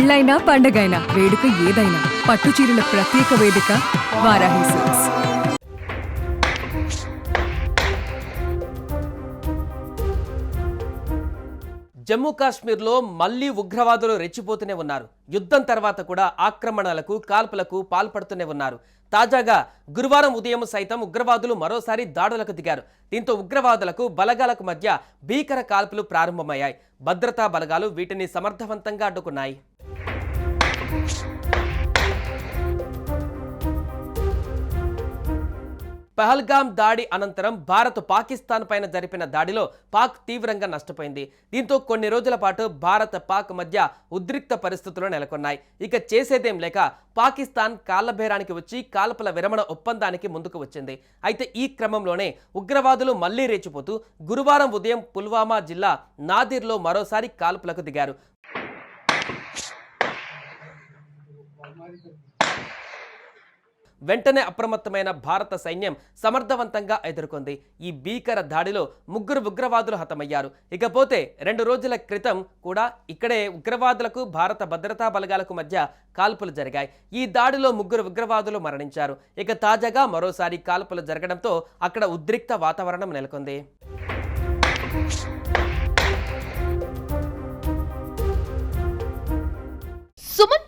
పెళ్ళైనా పండగైనా వేడుక ఏదైనా పట్టు చీరల ప్రత్యేక వేదిక వారాహి సిల్క్స్. జమ్మూ కాశ్మీర్లో మళ్ళీ ఉగ్రవాదులు రెచ్చిపోతూనే ఉన్నారు. యుద్ధం తర్వాత కూడా ఆక్రమణలకు కాల్పులకు పాల్పడుతూనే ఉన్నారు. తాజాగా గురువారం ఉదయం సైతం ఉగ్రవాదులు మరోసారి దాడులకు దిగారు. దీంతో ఉగ్రవాదులకు బలగాలకు మధ్య భీకర కాల్పులు ప్రారంభమయ్యాయి. భద్రతా బలగాలు వీటిని సమర్థవంతంగా అడ్డుకున్నాయి. పహల్గాం దాడి అనంతరం భారత్ పాకిస్తాన్ పైన జరిపిన దాడిలో పాక్ తీవ్రంగా నష్టపోయింది. దీంతో కొన్ని రోజుల పాటు భారత్ పాక్ మధ్య ఉద్రిక్త పరిస్థితులు నెలకొన్నాయి. ఇక చేసేదేం లేక పాకిస్తాన్ కాలభేరానికి వచ్చి కాల్పుల విరమణ ఒప్పందానికి ముందుకు వచ్చింది. అయితే ఈ క్రమంలోనే ఉగ్రవాదులు మళ్ళీ రేచిపోతూ గురువారం ఉదయం పుల్వామా జిల్లా నాదిర్లో మరోసారి కాల్పులకు దిగారు. వెంటనే అప్రమత్తమైన భారత సైన్యం సమర్థవంతంగా ఎదుర్కొంది. ఈ భీకర దాడిలో ముగ్గురు ఉగ్రవాదులు హతమయ్యారు. ఇకపోతే రెండు రోజుల క్రితం కూడా ఇక్కడే ఉగ్రవాదులకు భారత భద్రతా బలగాలకు మధ్య కాల్పులు జరిగాయి. ఈ దాడిలో ముగ్గురు ఉగ్రవాదులు మరణించారు. ఇక తాజాగా మరోసారి కాల్పులు జరగడంతో అక్కడ ఉద్రిక్త వాతావరణం నెలకొంది.